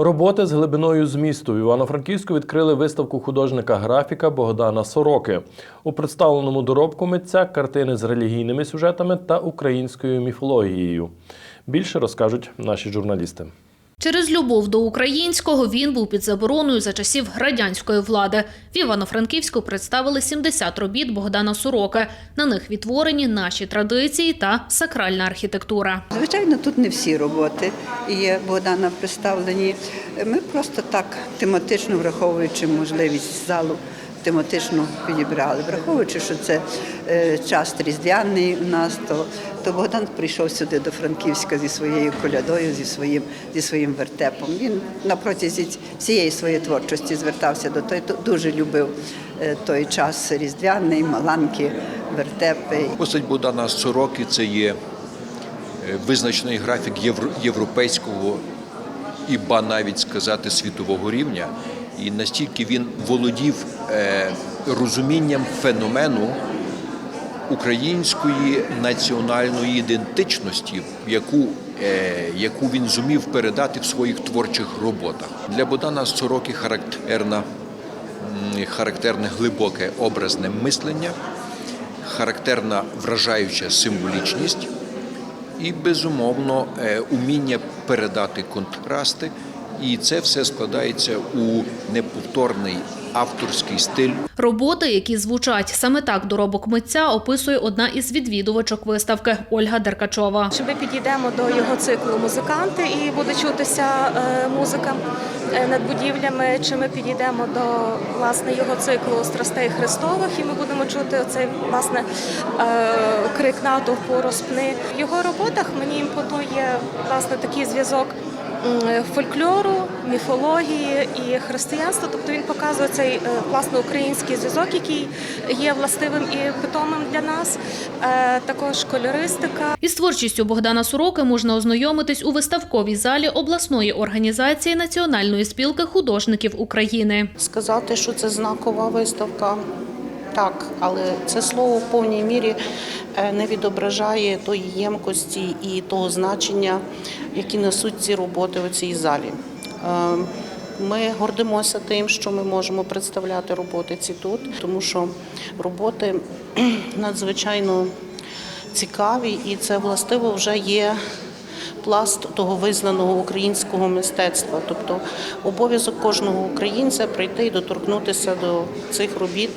Роботи з глибиною змісту в Івано-Франківську відкрили виставку художника-графіка Богдана Сороки. У представленому доробку митця картини з релігійними сюжетами та українською міфологією. Більше розкажуть наші журналісти. Через любов до українського він був під забороною за часів радянської влади. В Івано-Франківську представили 70 робіт Богдана Сороки. На них відтворені наші традиції та сакральна архітектура. Звичайно, тут не всі роботи є Богдана представлені. Ми просто так тематично враховуючи можливість залу. Тематично підібрали, враховуючи, що це е, час різдвяний у нас, то, то Богдан прийшов сюди до Франківська зі своєю колядою, зі своїм, зі своїм вертепом. Він на протязі всієї своєї творчості звертався до той, дуже любив е, той час різдвяний, маланки, вертепи. Постать Богдана Сороки це є е, визначений графік євро- європейського і ба навіть сказати світового рівня. І настільки він володів е, розумінням феномену української національної ідентичності, яку, е, яку він зумів передати в своїх творчих роботах. Для Богдана Сороки характерна, характерне глибоке образне мислення, характерна вражаюча символічність і, безумовно, е, уміння передати контрасти. І це все складається у неповторний авторський стиль Роботи, які звучать саме так доробок митця, описує одна із відвідувачок виставки Ольга Деркачова. Чи ми підійдемо до його циклу музиканти і буде чутися е, музика е, над будівлями? Чи ми підійдемо до власне його циклу страстей Христових, і ми будемо чути цей власне е, крик натовпу розпни? В його роботах мені імпонує власне такий зв'язок. Фольклору, міфології і християнства, тобто він показує цей е, власне український зв'язок, який є властивим і питомим для нас. Е, Також кольористика, Із творчістю Богдана Сороки можна ознайомитись у виставковій залі обласної організації Національної спілки художників України. Сказати, що це знакова виставка. Так, але це слово в повній мірі е, не відображає тої ємкості і того значення, які несуть ці роботи у цій залі. Е, Ми гордимося тим, що ми можемо представляти роботи ці тут, тому що роботи надзвичайно цікаві, і це властиво вже є пласт того визнаного українського мистецтва. Тобто обов'язок кожного українця прийти і доторкнутися до цих робіт,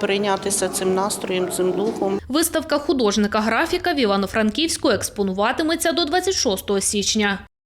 перейнятися цим настроєм, цим духом. Виставка художника-графіка в Івано-Франківську експонуватиметься до 26 січня.